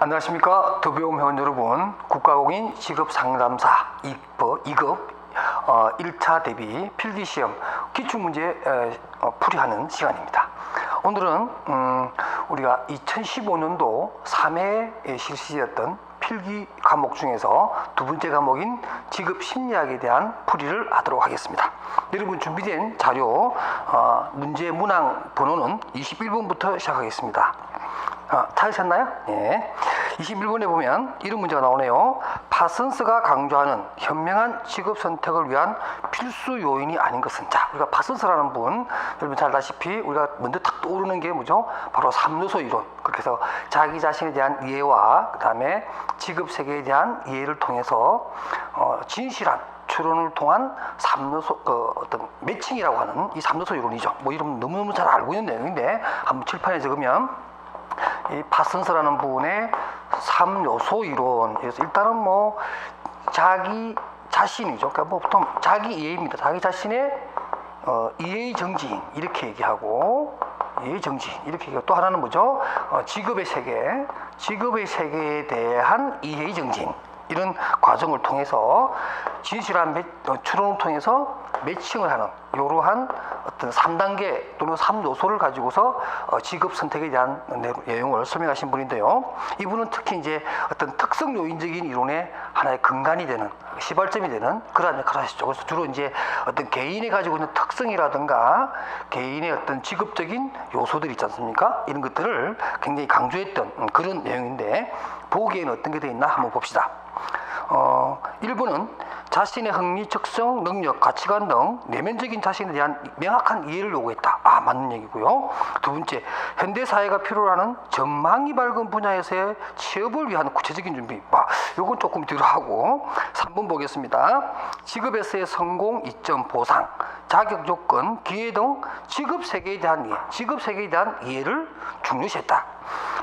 안녕하십니까. 더비움 회원 여러분 국가공인 직업상담사 2급, 2급 어, 1차 대비 필기시험 기출문제 에, 어, 풀이하는 시간입니다. 오늘은 음, 우리가 2015년도 3회에 실시했던 필기 과목 중에서 두 번째 과목인 직업 심리학에 대한 풀이를 하도록 하겠습니다. 여러분 준비된 자료 어, 문제 문항 번호는 21번부터 시작하겠습니다 아, 찾으셨나요? 예. 21번에 보면 이런 문제가 나오네요. 파슨스가 강조하는 현명한 직업 선택을 위한 필수 요인이 아닌 것은 자, 우리가 파슨스라는 분 여러분 잘 아시피 우리가 먼저 탁 떠오르는 게 뭐죠? 바로 삼요소 이론. 그렇게 해서 자기 자신에 대한 이해와 그다음에 직업 세계에 대한 이해를 통해서 어, 진실한 추론을 통한 삼요소 어, 어떤 매칭이라고 하는 이 삼요소 이론이죠. 뭐 이런 너무너무 잘 알고 있는 내용인데 한번 칠판에 적으면 이 파슨스라는 부분의 삼요소 이론. 그래서 일단은 뭐 자기 자신이죠. 그러니까 뭐 보통 자기 이해입니다. 자기 자신의 어, 이해의 정지인 이렇게 얘기하고 이해의 정지인 이렇게 얘기하고 또 하나는 뭐죠? 어, 직업의 세계, 직업의 세계에 대한 이해의 정지인 이런 과정을 통해서 진실한 매, 어, 추론을 통해서 매칭을 하는 이러한 어떤 3단계 또는 3요소를 가지고서 어, 직업 선택에 대한 내- 내용을 설명하신 분인데요. 이분은 특히 이제 어떤 특성 요인적인 이론의 하나의 근간이 되는 시발점이 되는 그러한 역할을 하시죠. 그래서 주로 이제 어떤 개인이 가지고 있는 특성이라든가 개인의 어떤 직업적인 요소들 있지 않습니까? 이런 것들을 굉장히 강조했던 음, 그런 내용인데 보기에는 어떤 게돼 있나 한번 봅시다. 어, 1번은 자신의 흥미, 적성, 능력, 가치관 등 내면적인 자신에 대한 명확한 이해를 요구했다. 아, 맞는 얘기고요. 두 번째, 현대 사회가 필요로 하는 전망이 밝은 분야에서의 취업을 위한 구체적인 준비. 아, 요건 조금 덜하고 3번 보겠습니다. 직업에서의 성공 이점 보상, 자격 조건, 기회 등 직업 세계에 대한 이해, 직업 세계에 대한 이해를 중요시했다.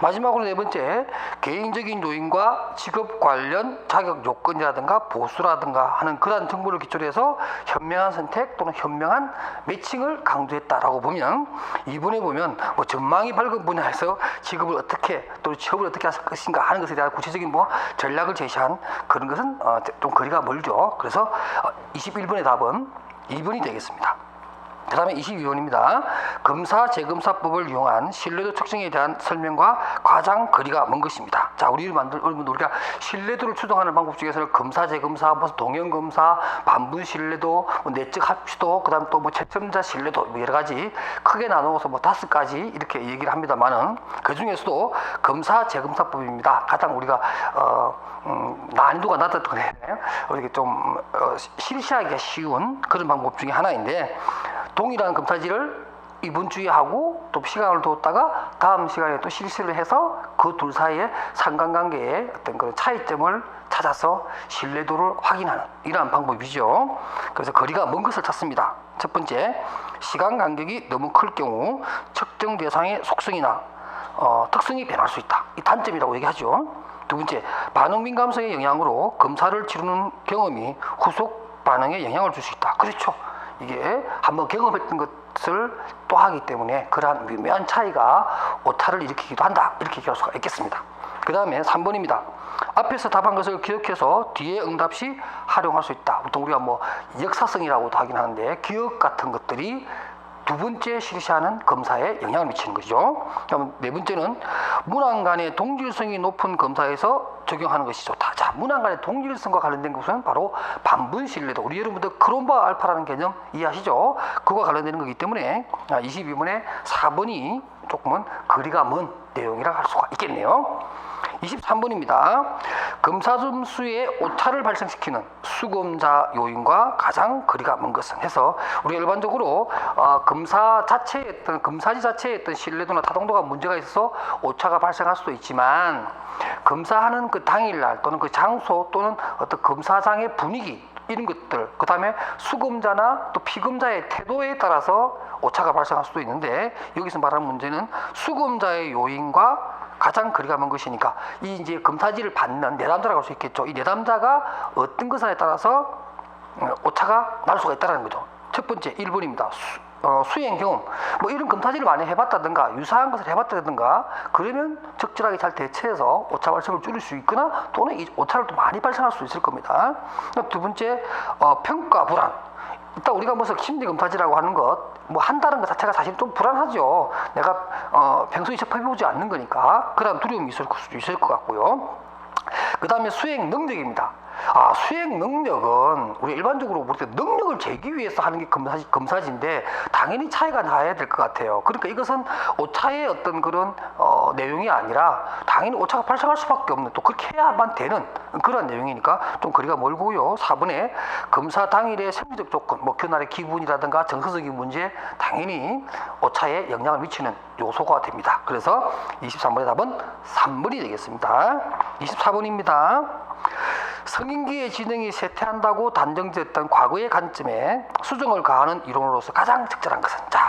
마지막으로 네 번째 개인적인 요인과 직업 관련 자격 요건이라든가 보수라든가 하는 그러한 정보를 기초로 해서 현명한 선택 또는 현명한 매칭을 강조했다라고 보면 이번에 보면 뭐 전망이 밝은 분야에서 직업을 어떻게 또 취업을 어떻게 할 것인가 하는 것에 대한 구체적인 뭐 전략을 제시한 그런 것은 어, 좀 거리가 멀죠. 그래서 21번의 답은 2번이 되겠습니다. 그 다음에 22번입니다. 검사 재검사법을 이용한 신뢰도 측정에 대한 설명과 가장 거리가 먼 것입니다. 자, 우리 만들, 우리가 신뢰도를 추정하는 방법 중에서는 검사 재검사, 무슨 동형 검사, 반분 신뢰도, 뭐 내적 합치도, 그 다음 또 뭐 채점자 신뢰도 뭐 여러 가지 크게 나누어서 뭐 다섯 가지 이렇게 얘기를 합니다만은 그 중에서도 검사 재검사법입니다. 가장 우리가 어, 음, 난이도가 낮았던 거예요. 이렇게 좀 어, 실시하기가 쉬운 그런 방법 중에 하나인데 동일한 검사지를 이번 주에 하고 또 시간을 뒀다가 다음 시간에 또 실시를 해서 그 둘 사이의 상관관계의 어떤 그런 차이점을 찾아서 신뢰도를 확인하는 이러한 방법이죠. 그래서 거리가 먼 것을 찾습니다. 첫 번째, 시간 간격이 너무 클 경우 측정 대상의 속성이나 어, 특성이 변할 수 있다. 이 단점이라고 얘기하죠. 두 번째, 반응 민감성의 영향으로 검사를 치르는 경험이 후속 반응에 영향을 줄 수 있다. 그렇죠. 이게 한번 경험했던 것을 또 하기 때문에 그러한 미묘한 차이가 오타를 일으키기도 한다. 이렇게 얘기할 수가 있겠습니다. 그 다음에 3번입니다. 앞에서 답한 것을 기억해서 뒤에 응답 시 활용할 수 있다. 보통 우리가 뭐 역사성이라고도 하긴 하는데 기억 같은 것들이 두 번째 실시하는 검사에 영향을 미치는 거죠. 그럼 네 번째는 문항 간의 동질성이 높은 검사에서 적용하는 것이 좋다. 자, 문항 간의 동질성과 관련된 것은 바로 반분 신뢰도. 우리 여러분들 크롬바 알파라는 개념 이해하시죠? 그거와 관련되는 거기 때문에 22번에 4번이 조금은 거리가 먼 내용이라 할 수가 있겠네요. 23번입니다. 검사 점수에 오차를 발생시키는 수검자 요인과 가장 거리가 먼 것은 해서 우리 일반적으로 어, 검사 자체의 어떤 검사지 자체의 어떤 신뢰도나 타동도가 문제가 있어서 오차가 발생할 수도 있지만 검사하는 그 당일날 또는 그 장소 또는 어떤 검사장의 분위기 이런 것들 그 다음에 수검자나 또 피검자의 태도에 따라서 오차가 발생할 수도 있는데 여기서 말하는 문제는 수검자의 요인과 가장 거리가 먼 것이니까 이 이제 검사지를 받는 내담자라고 할 수 있겠죠. 이 내담자가 어떤 것에 따라서 어, 오차가 날 수가 있다는 거죠. 첫 번째 1번입니다. 어, 수행 경험 뭐 이런 검사지를 많이 해봤다든가 유사한 것을 해봤다든가 그러면 적절하게 잘 대처해서 오차 발생을 줄일 수 있거나 또는 이 오차를 또 많이 발생할 수 있을 겁니다. 두 번째 어, 평가 불안. 일단 우리가 무슨 심리 검사지라고 하는 것, 뭐 한다는 것 자체가 사실 좀 불안하죠. 내가 어, 평소에 접해보지 않는 거니까 그런 두려움이 있을 수도 있을 것 같고요. 그 다음에 수행 능력입니다. 아, 수행 능력은 우리 일반적으로 볼때 능력을 재기 위해서 하는 게 검사지, 검사지인데 당연히 차이가 나야 될 것 같아요. 그러니까 이것은 오차의 어떤 그런 어, 내용이 아니라 당연히 오차가 발생할 수밖에 없는 또 그렇게 해야만 되는 그런 내용이니까 좀 거리가 멀고요. 4번에 검사 당일의 생리적 조건, 뭐 그날의 기분이라든가 정서적인 문제 당연히 오차에 영향을 미치는 요소가 됩니다. 그래서 23번의 답은 3번이 되겠습니다. 24번입니다. 성인기의 지능이 쇠퇴한다고 단정됐던 과거의 관점에 수정을 가하는 이론으로서 가장 적절한 것은 자,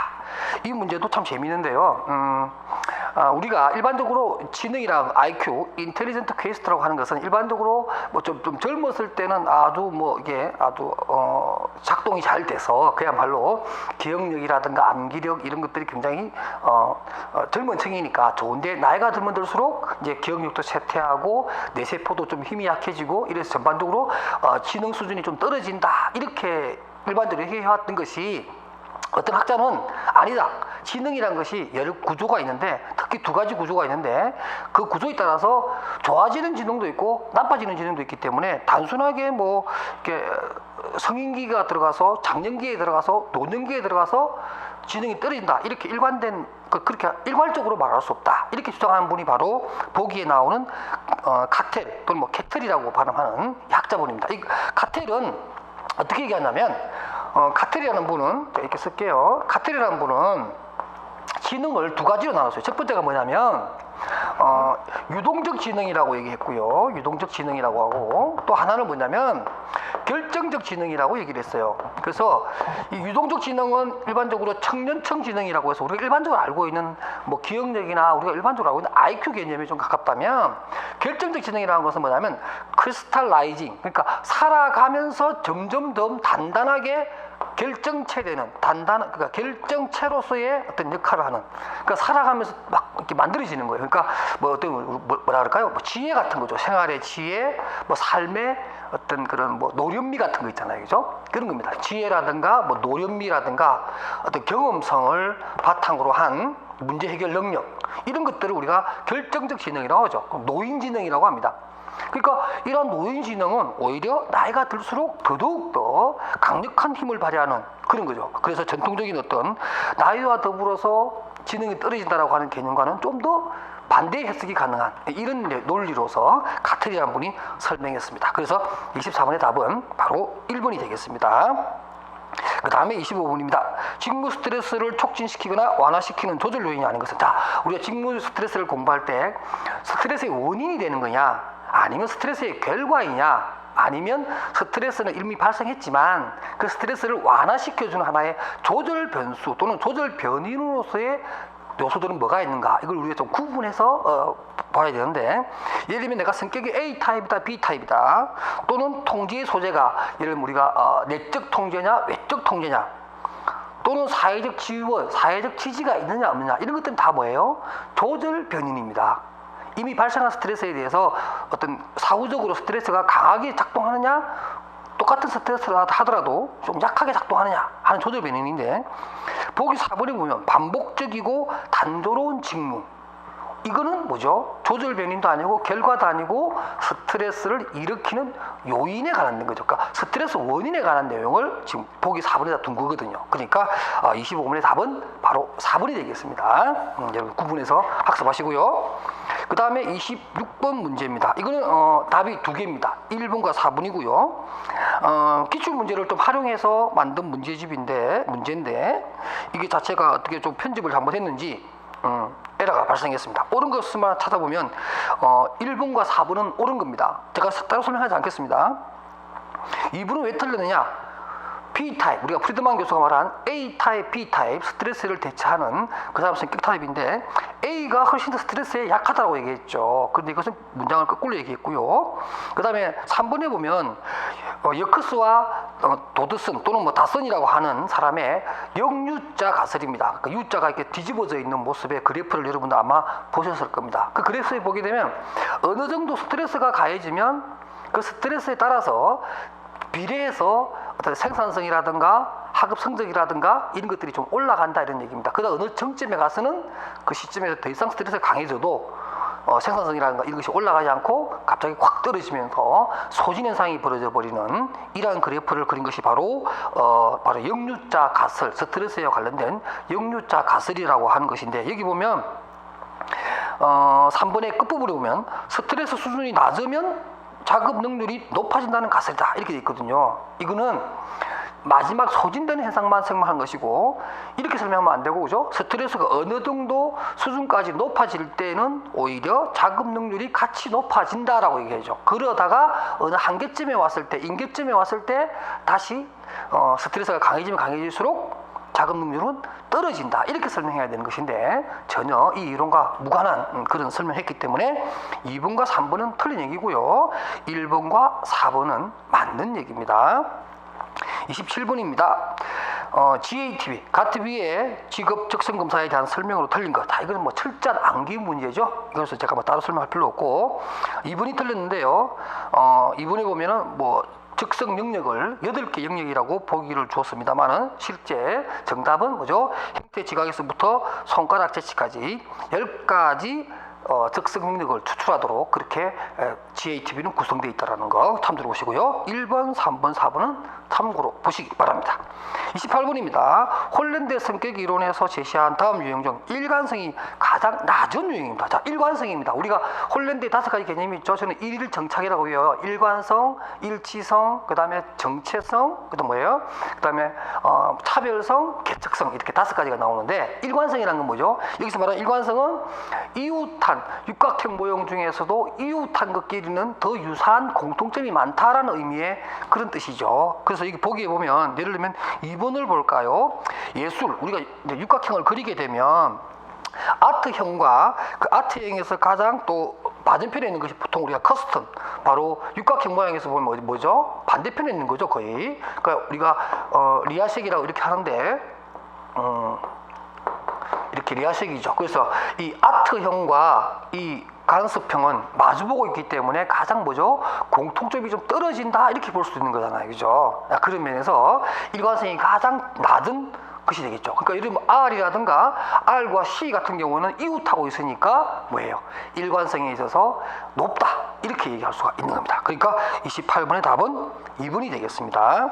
이 문제도 참 재미있는데요. 음, 아, 우리가 일반적으로 지능이랑 IQ, 인텔리전트 퀘스트라고 하는 것은 일반적으로 뭐좀 좀 젊었을 때는 아주 뭐 이게 아주 어, 작동이 잘 돼서 그야말로 기억력이라든가 암기력 이런 것들이 굉장히 어, 어, 젊은 층이니까 좋은데 나이가 들면 들수록 이제 기억력도 쇠퇴하고 뇌세포도 좀 힘이 약해지고 이래서 전반적으로 어, 지능 수준이 좀 떨어진다 이렇게 일반적으로 해왔던 것이 어떤 학자는 아니다. 지능이란 것이 여러 구조가 있는데 특히 두 가지 구조가 있는데 그 구조에 따라서 좋아지는 지능도 있고 나빠지는 지능도 있기 때문에 단순하게 뭐 이렇게 성인기가 들어가서 장년기에 들어가서 노년기에 들어가서 지능이 떨어진다 이렇게 일관된 그 그렇게 일괄적으로 말할 수 없다 이렇게 주장하는 분이 바로 보기에 나오는 어, 카텔 또는 뭐 캐텔이라고 발음하는 학자분입니다. 이 카텔은 어떻게 얘기하냐면 어, 카텔이라는 분은 이렇게 쓸게요. 카텔이라는 분은 지능을 두 가지로 나눴어요. 첫 번째가 뭐냐면 어, 유동적 지능이라고 얘기했고요. 유동적 지능이라고 하고 또 하나는 뭐냐면 결정적 지능이라고 얘기를 했어요. 그래서 이 유동적 지능은 일반적으로 청년청 지능이라고 해서 우리가 일반적으로 알고 있는 뭐 기억력이나 우리가 일반적으로 알고 있는 IQ 개념에 좀 가깝다면 결정적 지능이라는 것은 뭐냐면 크리스탈라이징 그러니까 살아가면서 점점 더 단단하게 결정체되는 단단한 그러니까 결정체로서의 어떤 역할을 하는 그러니까 살아가면서 막 이렇게 만들어지는 거예요. 그러니까 뭐 어떤 뭐- 뭐라 그럴까요? 뭐 지혜 같은 거죠. 생활의 지혜, 뭐 삶의 어떤 그런 뭐 노련미 같은 거 있잖아요, 그죠? 그런 겁니다. 지혜라든가 뭐 노련미라든가 어떤 경험성을 바탕으로 한 문제 해결 능력 이런 것들을 우리가 결정적 지능이라고 하죠. 노인 지능이라고 합니다. 그러니까 이런 노인 지능은 오히려 나이가 들수록 더더욱 더 강력한 힘을 발휘하는 그런 거죠. 그래서 전통적인 어떤 나이와 더불어서 지능이 떨어진다라고 하는 개념과는 좀 더 반대 해석이 가능한 이런 논리로서 카텔이라는 분이 설명했습니다. 그래서 24번의 답은 바로 1번이 되겠습니다. 그 다음에 25분입니다. 직무 스트레스를 촉진시키거나 완화시키는 조절 요인이 아닌 것은 자 우리가 직무 스트레스를 공부할 때 스트레스의 원인이 되는 거냐 아니면 스트레스의 결과이냐 아니면 스트레스는 이미 발생했지만 그 스트레스를 완화시켜주는 하나의 조절 변수 또는 조절 변인으로서의 요소들은 뭐가 있는가? 이걸 우리가 좀 구분해서 어, 봐야 되는데 예를 들면 내가 성격이 A 타입이다 B 타입이다 또는 통제의 소재가 예를 들면 우리가 어, 내적 통제냐 외적 통제냐 또는 사회적 지원 사회적 지지가 있느냐 없느냐 이런 것들은 다 뭐예요? 조절 변인입니다 이미 발생한 스트레스에 대해서 어떤 사후적으로 스트레스가 강하게 작동하느냐 똑같은 스트레스를 하더라도 좀 약하게 작동하느냐 하는 조절 변인인데 보기 4번에 보면 반복적이고 단조로운 직무 이거는 뭐죠? 조절 변인도 아니고 결과도 아니고 스트레스를 일으키는 요인에 관한 거죠. 그러니까 스트레스 원인에 관한 내용을 지금 보기 4번에다 둔 거거든요. 그러니까 25번의 답은 바로 4번이 되겠습니다. 음, 여러분 구분해서 학습하시고요. 그 다음에 26번 문제입니다. 이거는 어, 답이 두 개입니다. 1번과 4번이고요. 어, 기출 문제를 좀 활용해서 만든 문제집인데 문제인데 이게 자체가 어떻게 좀 편집을 잘못했는지 음, 에러가 발생했습니다. 옳은 것만 찾아보면 어, 1번과 4번은 옳은 겁니다. 제가 따로 설명하지 않겠습니다. 2번은 왜 틀렸느냐? B 타입 우리가 프리드만 교수가 말한 A 타입, B 타입 스트레스를 대처하는 그 사람 성격 타입인데 A가 훨씬 더 스트레스에 약하다고 얘기했죠. 그런데 이것은 문장을 거꾸로 얘기했고요. 그 다음에 3번에 보면 어, 여크스와 어, 도드슨 또는 뭐 다슨이라고 하는 사람의 역유자 가설입니다. 그 유자가 이렇게 뒤집어져 있는 모습의 그래프를 여러분도 아마 보셨을 겁니다. 그 그래프에 보게 되면 어느 정도 스트레스가 가해지면 그 스트레스에 따라서 비례해서 어떤 생산성이라든가 학업 성적이라든가 이런 것들이 좀 올라간다 이런 얘기입니다. 그러다 어느 정점에 가서는 그 시점에서 더 이상 스트레스가 강해져도 어, 생산성이라든가 이런 것이 올라가지 않고 갑자기 확 떨어지면서 소진 현상이 벌어져 버리는 이러한 그래프를 그린 것이 바로 어, 바로 역류자 가설 스트레스에 관련된 역류자 가설이라고 하는 것인데 여기 보면 어, 3번의 끝부분에 보면 스트레스 수준이 낮으면 작업 능률이 높아진다는 가설이다 이렇게 돼 있거든요. 이거는 마지막 소진되는 현상만 설명한 것이고 이렇게 설명하면 안 되고 그죠? 스트레스가 어느 정도 수준까지 높아질 때는 오히려 작업 능률이 같이 높아진다라고 얘기하죠. 그러다가 어느 한계점에 왔을 때 임계점에 왔을 때 다시 어, 스트레스가 강해지면 강해질수록 작업 능률은 떨어진다 이렇게 설명해야 되는 것인데 전혀 이 이론과 무관한 음, 그런 설명했기 때문에 2번과 3번은 틀린 얘기고요 1번과 4번은 맞는 얘기입니다 27번입니다 어, GATV 가트비의 직업 적성 검사에 대한 설명으로 틀린 것. 다 이거는 뭐 철저한 암기 문제죠. 이것은 제가 뭐 따로 설명할 필요 없고 2번이 틀렸는데요. 어, 2번에 보면은 뭐 적성 영역을 8개 영역이라고 보기를 주었습니다만은 실제 정답은 뭐죠? 형태 지각에서부터 손가락 재치까지 10가지 어, 적성 능력을 추출하도록 그렇게 에, GATV는 구성되어 있다는 거 참조해 보시고요. 1번, 3번, 4번은 참고로 보시기 바랍니다. 28번입니다. 홀랜드 성격 이론에서 제시한 다음 유형 중 일관성이 가장 낮은 유형입니다. 자, 일관성입니다. 우리가 홀랜드에 다섯 가지 개념이 있죠. 저는 일일 정착이라고 해요. 일관성, 일치성, 그 다음에 정체성, 그 다음 뭐예요? 그 다음에 어, 차별성, 개척성 이렇게 다섯 가지가 나오는데 일관성이라는 건 뭐죠? 여기서 말하는 일관성은 이웃한 육각형 모형 중에서도 이웃한 것끼리는 더 유사한 공통점이 많다라는 의미의 그런 뜻이죠. 그래서 여기 보기에 보면 예를 들면 2번을 볼까요? 예술 우리가 육각형을 그리게 되면 아트형과 그 아트형에서 가장 또 맞은편에 있는 것이 보통 우리가 커스텀 바로 육각형 모양에서 보면 뭐- 뭐죠? 반대편에 있는 거죠 거의 그러니까 우리가 어, 리아식이라고 이렇게 하는데 음, 이렇게 리아식이죠 그래서 이 아트형과 이 간섭형은 마주보고 있기 때문에 가장 뭐죠? 공통점이 좀 떨어진다 이렇게 볼 수 있는 거잖아요 그죠? 아, 그런 면에서 일관성이 가장 낮은 것이 되겠죠. 그러니까 예를 들면 R이라든가 R과 C 같은 경우는 이웃하고 있으니까 뭐예요? 일관성에 있어서 높다. 이렇게 얘기할 수가 있는 겁니다. 그러니까 28번의 답은 2번이 되겠습니다.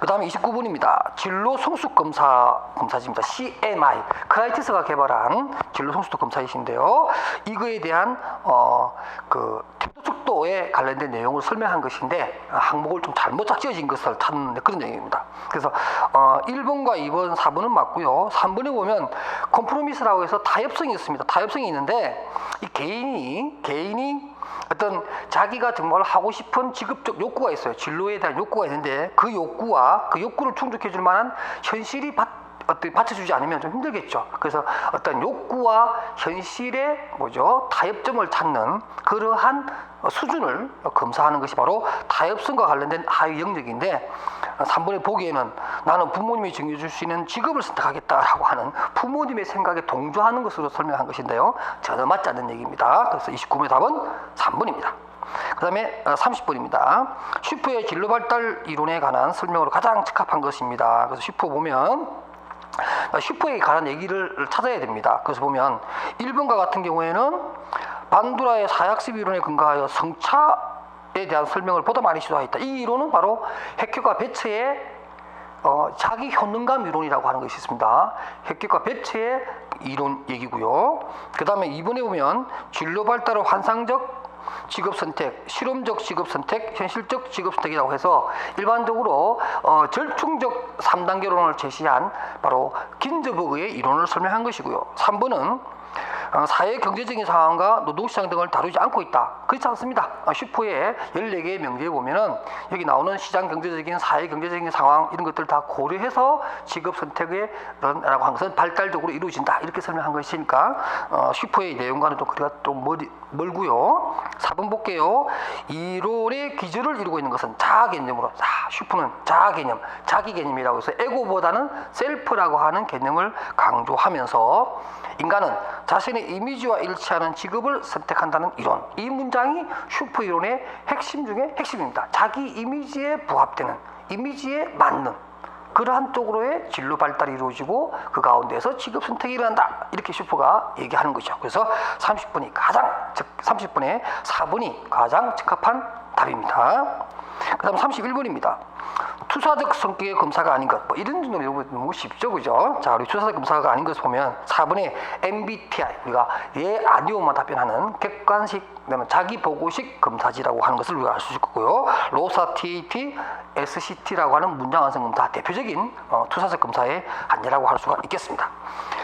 그 다음에 29번입니다. 진로 성숙 검사 검사지입니다. CMI 크라이티스가 개발한 진로 성숙도 검사이신데요. 이거에 대한 어그 태도 속도에 관련된 내용을 설명한 것인데 항목을 좀 잘못 짝지어진 것을 찾는 그런 내용입니다. 그래서 어 1번과 2번, 4번은 맞고요. 3번에 보면 컴프로미스라고 해서 타협성이 있습니다. 타협성이 있는데 이 개인이 개인이 어떤 자기가 정말 하고 싶은 직업적 욕구가 있어요. 진로에 대한 욕구가 있는데 그 욕구와 그 욕구를 충족해 줄 만한 현실이 받, 어떻게 받쳐주지 않으면 좀 힘들겠죠. 그래서 어떤 욕구와 현실의 뭐죠 타협점을 찾는 그러한 수준을 검사하는 것이 바로 타협성과 관련된 하위 영역인데 3번에 보기에는 나는 부모님이 정해줄 수 있는 직업을 선택하겠다라고 하는 부모님의 생각에 동조하는 것으로 설명한 것인데요. 전혀 맞지 않는 얘기입니다. 그래서 29번의 답은 3번입니다. 그 다음에 30번입니다. 슈퍼의 진로 발달 이론에 관한 설명으로 가장 적합한 것입니다. 그래서 슈퍼 보면 슈퍼에 관한 얘기를 찾아야 됩니다. 그래서 보면 1번과 같은 경우에는 반두라의 사약습 이론에 근거하여 성차 에 대한 설명을 보다 많이 시도하였다. 이 이론은 바로 핵효과 배체의 어, 자기 효능감 이론이라고 하는 것이 있습니다. 획격과 배체의 이론 얘기고요. 그 다음에 2번에 보면 진로 발달의 환상적 직업 선택, 실험적 직업 선택, 현실적 직업 선택이라고 해서 일반적으로 어, 절충적 3단계론을 제시한 바로 긴저버그의 이론을 설명한 것이고요. 3번은 어, 사회 경제적인 상황과 노동시장 등을 다루지 않고 있다. 그렇지 않습니다. 어, 슈퍼의 14개의 명제에 보면은 여기 나오는 시장 경제적인 사회 경제적인 상황 이런 것들 다 고려해서 직업 선택의 라고 한 것은 발달적으로 이루어진다. 이렇게 설명한 것이니까 어, 슈퍼의 내용과는 또 거리가 또 멀, 멀고요. 4번 볼게요. 이론의 기저를 이루고 있는 것은 자아 개념으로 자, 슈퍼는 자아 개념, 자기 개념이라고 해서 에고보다는 셀프라고 하는 개념을 강조하면서 인간은 자신의 이미지와 일치하는 직업을 선택한다는 이론. 이 문장이 슈퍼 이론의 핵심 중에 핵심입니다. 자기 이미지에 부합되는 이미지에 맞는 그러한 쪽으로의 진로 발달이 이루어지고 그 가운데서 직업 선택이 일어난다 이렇게 슈퍼가 얘기하는 거죠. 그래서 30분이 가장 즉 30분에 4번이 가장 적합한 답입니다. 그다음 31번입니다. 투사적 성격의 검사가 아닌 것, 뭐 이런 정도 여러분 쉽죠, 그죠? 자, 우리 투사적 검사가 아닌 것을 보면 4번에 MBTI 우리가 예 아니오만 답변하는 객관식, 그다음에 자기 보고식 검사지라고 하는 것을 우리가 알 수 있고요. 로사 TAT, SCT라고 하는 문장 완성 검사 대표적인 어, 투사적 검사의 한계라고 할 수가 있겠습니다.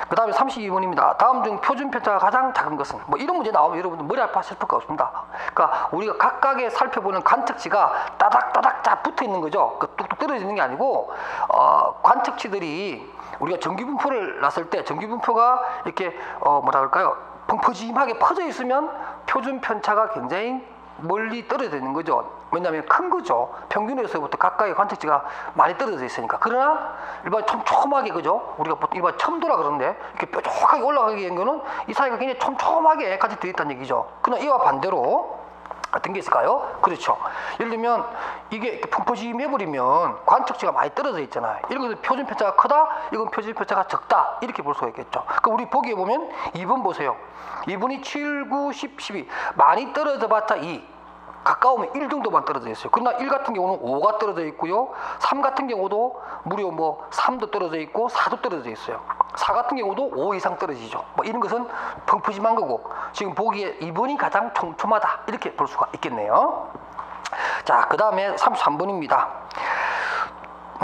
그 다음에 32번입니다. 다음 중 표준 편차가 가장 작은 것은 뭐 이런 문제 나오면 여러분들 머리 아파 싶을 거 없습니다. 그러니까 우리가 각각의 살펴보는 관측치가 따닥따닥 다 붙어 있는 거죠. 그 뚝뚝 떨어지는 게 아니고 어, 관측치들이 우리가 전기분포를 놨을 때 전기분포가 이렇게 어, 뭐라 그럴까요? 펑퍼짐하게 퍼져 있으면 표준 편차가 굉장히 멀리 떨어져 있는 거죠. 왜냐하면 큰 거죠. 평균에서부터 가까이 관측치가 많이 떨어져 있으니까. 그러나 일반 촘촘하게 그죠? 우리가 보통 일반 첨도라 그러는데 이렇게 뾰족하게 올라가게 된 거는 이 사이가 굉장히 촘촘하게 같이 되어 있다는 얘기죠. 그러나 이와 반대로 어떤 게 있을까요? 그렇죠. 예를 들면 이게 이렇게 펑퍼짐해 버리면 관측치가 많이 떨어져 있잖아요. 이런 표준 편차가 크다, 이건 표준 편차가 적다 이렇게 볼 수가 있겠죠. 그 우리 보기에 보면 2번 보세요. 2번이 7, 9, 10, 12 많이 떨어져 봤자 2. 가까우면 1 정도만 떨어져 있어요. 그러나 1 같은 경우는 5가 떨어져 있고요. 3 같은 경우도 무려 뭐 3도 떨어져 있고 4도 떨어져 있어요. 4 같은 경우도 5 이상 떨어지죠. 뭐 이런 것은 펑푸짐한 거고 지금 보기에 2번이 가장 촘촘하다 이렇게 볼 수가 있겠네요. 자, 그 다음에 33번입니다.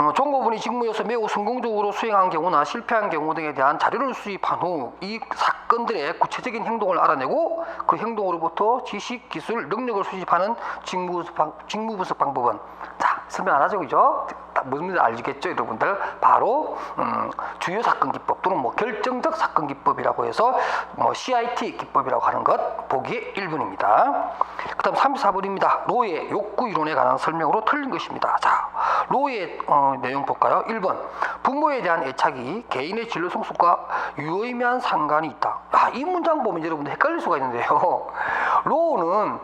어, 정보분이 직무에서 매우 성공적으로 수행한 경우나 실패한 경우 등에 대한 자료를 수집한 후 이 사건들의 구체적인 행동을 알아내고 그 행동으로부터 지식, 기술, 능력을 수집하는 직무 직무 분석 방법은 자 설명 안 하죠, 그죠? 딱 무슨 말인지 알겠죠, 여러분들? 바로 음, 주요 사건 기법 또는 뭐 결정적 사건 기법이라고 해서 뭐 CIT 기법이라고 하는 것 보기에 1분입니다. 그 다음 34번입니다. 로의 욕구 이론에 관한 설명으로 틀린 것입니다. 자, 로의 어, 내용 볼까요? 1번. 부모에 대한 애착이 개인의 진로 성숙과 유의미한 상관이 있다. 아, 이 문장 보면 여러분들 헷갈릴 수가 있는데요. 로는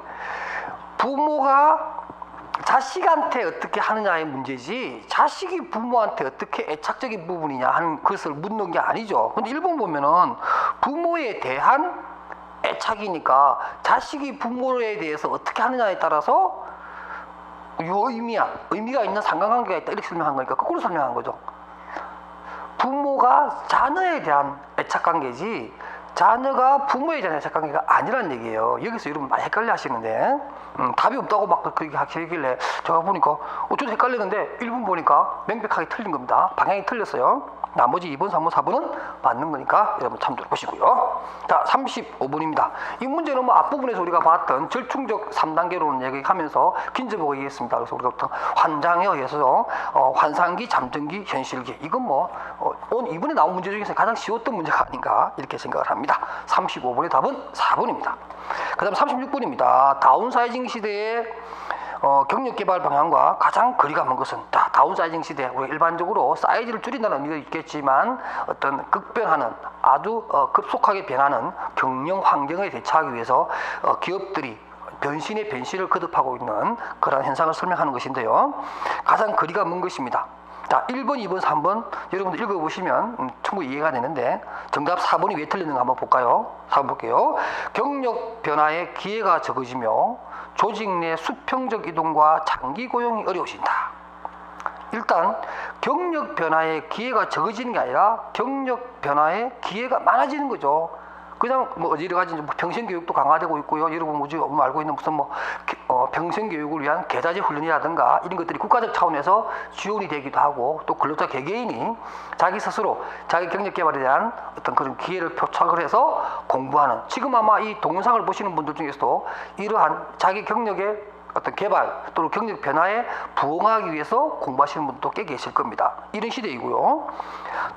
부모가 자식한테 어떻게 하느냐의 문제지 자식이 부모한테 어떻게 애착적인 부분이냐 하는 것을 묻는 게 아니죠. 근데 일본 보면은 부모에 대한 애착이니까 자식이 부모에 대해서 어떻게 하느냐에 따라서 유의미한 의미가 있는 상관관계가 있다 이렇게 설명한 거니까 거꾸로 설명한 거죠. 부모가 자녀에 대한 애착관계지 자녀가 부모에 대한 애착관계가 아니란 얘기예요. 여기서 여러분 많이 헷갈려 하시는데 음, 답이 없다고 막 그렇게 하시길래 제가 보니까 어쩌다 헷갈리는데 1분 보니까 명백하게 틀린 겁니다. 방향이 틀렸어요. 나머지 2번, 3번, 4번은 맞는 거니까 여러분 참조해 보시고요. 자, 35번입니다. 이 문제는 뭐 앞부분에서 우리가 봤던 절충적 3단계로는 얘기하면서 긴접하고 얘기했습니다. 그래서 우리가 보통 환장에 의해서 어, 환상기, 잠정기, 현실기 이건 뭐 어, 이번에 나온 문제 중에서 가장 쉬웠던 문제가 아닌가 이렇게 생각을 합니다. 35번의 답은 4번입니다. 그 다음 36번입니다. 다운사이징 시대에 어, 경력 개발 방향과 가장 거리가 먼 것은 다 다운사이징 시대 우리 일반적으로 사이즈를 줄인다는 의미가 있겠지만 어떤 급변하는 아주 어, 급속하게 변하는 경영 환경에 대처하기 위해서 어, 기업들이 변신의 변신을 거듭하고 있는 그런 현상을 설명하는 것인데요. 가장 거리가 먼 것입니다. 자, 1번, 2번, 3번 여러분들 읽어보시면 음, 충분히 이해가 되는데 정답 4번이 왜 틀렸는가 한번 볼까요? 4번 볼게요. 경력 변화에 기회가 적어지며 조직 내 수평적 이동과 장기 고용이 어려워진다. 일단 경력 변화에 기회가 적어지는 게 아니라 경력 변화에 기회가 많아지는 거죠. 그냥 뭐 여러 가지 이제 뭐 평생 교육도 강화되고 있고요. 여러분 뭐 알고 있는 무슨 뭐 개- 어, 평생 교육을 위한 계좌제 훈련이라든가 이런 것들이 국가적 차원에서 지원이 되기도 하고 또 근로자 개개인이 자기 스스로 자기 경력 개발에 대한 어떤 그런 기회를 표착을 해서 공부하는 지금 아마 이 동영상을 보시는 분들 중에서도 이러한 자기 경력의 어떤 개발 또는 경력 변화에 부응하기 위해서 공부하시는 분도 꽤 계실 겁니다. 이런 시대이고요.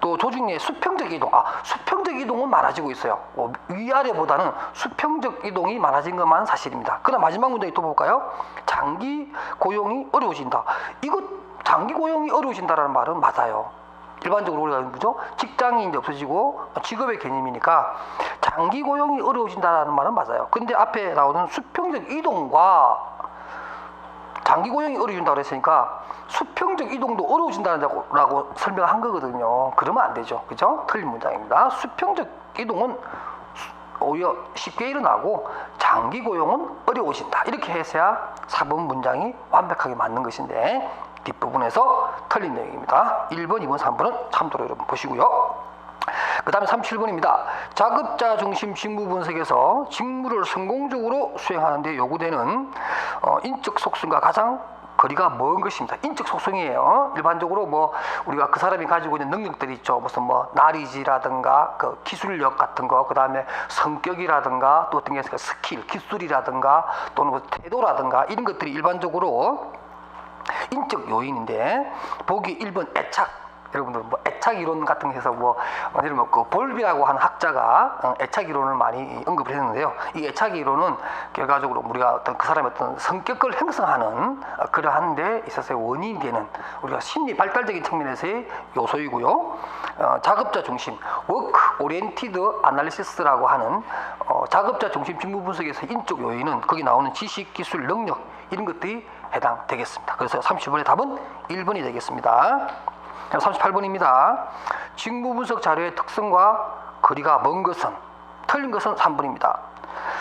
또 조직 내 수평적 이동, 아 수평적 이동은 많아지고 있어요. 어, 위아래보다는 수평적 이동이 많아진 것만 사실입니다. 그럼 마지막 문제 또 볼까요? 장기 고용이 어려워진다. 이거 장기 고용이 어려워진다라는 말은 맞아요. 일반적으로 우리가 뭐죠? 직장이 이제 없어지고 직업의 개념이니까 장기 고용이 어려워진다라는 말은 맞아요. 근데 앞에 나오는 수평적 이동과 장기 고용이 어려워진다고 그랬으니까 수평적 이동도 어려워진다라고 설명한 거거든요. 그러면 안 되죠. 그죠? 틀린 문장입니다. 수평적 이동은 수- 오히려 쉽게 일어나고 장기 고용은 어려워진다. 이렇게 해서야 4번 문장이 완벽하게 맞는 것인데 뒷부분에서 틀린 내용입니다. 1번, 2번, 3번은 참고로 여러분 보시고요. 그 다음에 37번입니다. 자급자 중심 직무 분석에서 직무를 성공적으로 수행하는 데 요구되는 어, 인적 속성과 가장 거리가 먼 것입니다. 인적 속성이에요. 일반적으로 뭐 우리가 그 사람이 가지고 있는 능력들이 있죠. 무슨 뭐 나리지라든가 그 기술력 같은 거, 그 다음에 성격이라든가 또 어떤 게 있을까 스킬, 기술이라든가 또는 뭐 태도라든가 이런 것들이 일반적으로 인적 요인인데 보기 1번 애착 여러분들 뭐 애착 이론 같은 거 해서 뭐 예를 들면 그 볼비라고 하는 학자가 어, 애착 이론을 많이 언급을 했는데요. 이 애착 이론은 결과적으로 우리가 어떤 그 사람의 어떤 성격을 형성하는 어, 그러한 데 있어서의 원인이 되는 우리가 심리 발달적인 측면에서의 요소이고요. 어, 작업자 중심 워크 오리엔티드 아날리시스라고 하는 어, 작업자 중심 직무 분석에서 인적 요인은 거기 나오는 지식, 기술, 능력 이런 것들이 해당되겠습니다. 그래서 30번의 답은 1번이 되겠습니다. 38번입니다. 직무 분석 자료의 특성과 거리가 먼 것은 틀린 것은 3번입니다.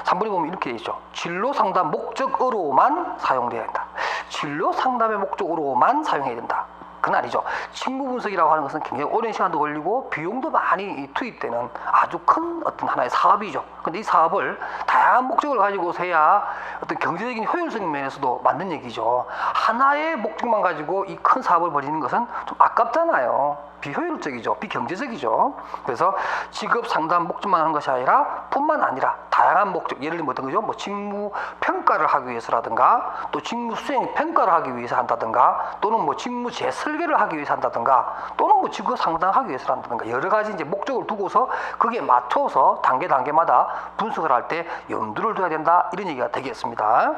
3번에 보면 이렇게 되어 있죠. 진로 상담 목적으로만 사용돼야 한다. 진로 상담의 목적으로만 사용해야 된다. 그건 아니죠. 직무 분석이라고 하는 것은 굉장히 오랜 시간도 걸리고 비용도 많이 투입되는 아주 큰 어떤 하나의 사업이죠. 근데 이 사업을 다양한 목적을 가지고서 해야 어떤 경제적인 효율성 면에서도 맞는 얘기죠. 하나의 목적만 가지고 이 큰 사업을 벌이는 것은 좀 아깝잖아요. 비효율적이죠. 비경제적이죠. 그래서 직업 상담 목적만 하는 것이 아니라 뿐만 아니라 다양한 목적, 예를 들면 어떤 거죠? 뭐 직무 평가를 하기 위해서라든가 또 직무 수행 평가를 하기 위해서 한다든가 또는 뭐 직무 재설계를 하기 위해서 한다든가 또는 뭐 직업 상담하기 위해서 한다든가 여러 가지 이제 목적을 두고서 거기에 맞춰서 단계 단계마다 분석을 할 때 염두를 둬야 된다 이런 얘기가 되겠습니다.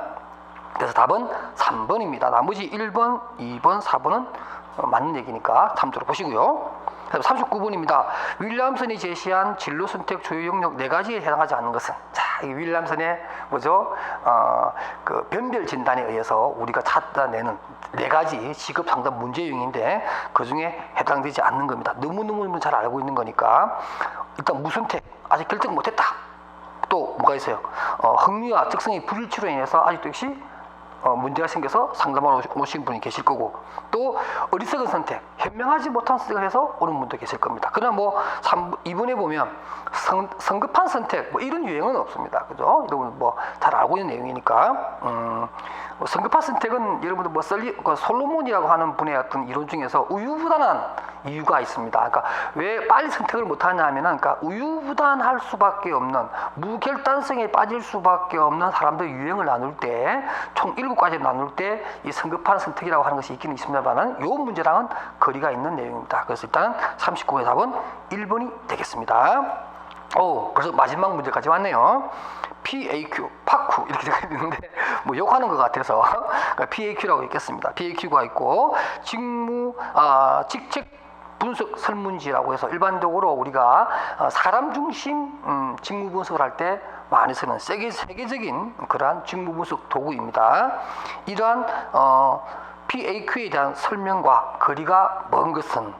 그래서 답은 3번입니다. 나머지 1번, 2번, 4번은 어, 맞는 얘기니까 참조로 보시고요. 39번입니다. 윌리엄슨이 제시한 진로 선택 주요 영역 네 가지에 해당하지 않는 것은 자, 이 윌리엄슨의 뭐죠? 어, 그 변별 진단에 의해서 우리가 찾아내는 네 가지 직업 상담 문제 유형인데 그 중에 해당되지 않는 겁니다. 너무너무 잘 알고 있는 거니까 일단 무선택 아직 결정 못했다. 또 뭐가 있어요? 어, 흥미와 특성의 불일치로 인해서 아직도 역시 어, 문제가 생겨서 상담하러 오신 분이 계실 거고 또 어리석은 선택, 현명하지 못한 선택을 해서 오는 분도 계실 겁니다. 그러나 뭐 3, 2번에 보면 성, 성급한 선택 뭐 이런 유행은 없습니다. 그죠? 여러분 뭐 잘 알고 있는 내용이니까 음, 뭐 성급한 선택은 여러분들 뭐 썰리, 그 솔로몬이라고 하는 분의 어떤 이론 중에서 우유부단한 이유가 있습니다. 그러니까 왜 빨리 선택을 못하냐 하면은 그러니까 우유부단할 수밖에 없는 무결단성에 빠질 수밖에 없는 사람들 유형을 나눌 때 총 일곱 가지 나눌 때 이 성급한 선택이라고 하는 것이 있기는 있습니다만은 요 문제랑은 거리가 있는 내용입니다. 그래서 일단은 39의 답은 1번이 되겠습니다. 오, 벌써 마지막 문제까지 왔네요. PAQ, 파쿠 이렇게 되어 있는데 뭐 욕하는 것 같아서 그러니까 PAQ라고 있겠습니다. PAQ가 있고 직무, 아, 직책 분석 설문지라고 해서 일반적으로 우리가 어, 사람 중심 음, 직무 분석을 할 때 많이 쓰는 세계 세계적인 그러한 직무 분석 도구입니다. 이러한 어, PAQ에 대한 설명과 거리가 먼 것은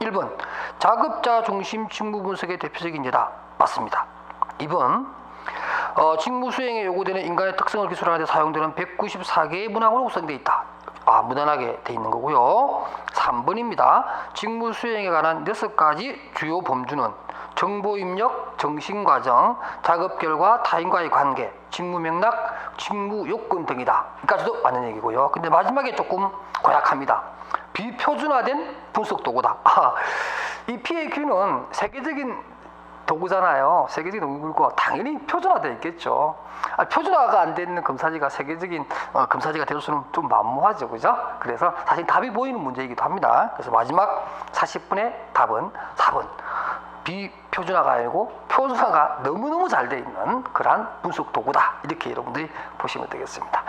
1번 자급자 중심 직무 분석의 대표적인 예다 맞습니다. 2번 어, 직무 수행에 요구되는 인간의 특성을 기술하는 데 사용되는 194개의 문항으로 구성되어 있다. 아, 무난하게 돼 있는 거고요. 3번입니다. 직무 수행에 관한 6가지 주요 범주는 정보 입력, 정신 과정, 작업 결과, 타인과의 관계, 직무 맥락, 직무 요건 등이다. 여기까지도 맞는 얘기고요. 근데 마지막에 조금 고약합니다. 비표준화된 분석 도구다. 아, 이 PAQ는 세계적인 도구잖아요. 세계적인 도구고 당연히 표준화되어 있겠죠. 아, 표준화가 안 되는 검사지가 세계적인 어, 검사지가 될 수는 좀 만무하죠, 그죠? 그래서 사실 답이 보이는 문제이기도 합니다. 그래서 마지막 40분의 답은 4번. 비표준화가 아니고 표준화가 너무너무 잘 돼 있는 그러한 분석 도구다. 이렇게 여러분들이 보시면 되겠습니다.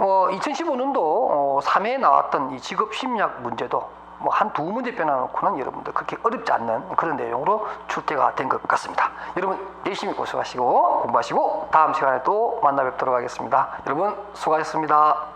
어, 2015년도 어, 3회에 나왔던 이 직업 심리학 문제도 뭐 한 두 문제 빼놔놓고는 여러분들 그렇게 어렵지 않는 그런 내용으로 출제가 된 것 같습니다. 여러분 열심히 고생하시고 공부하시고 다음 시간에 또 만나 뵙도록 하겠습니다. 여러분 수고하셨습니다.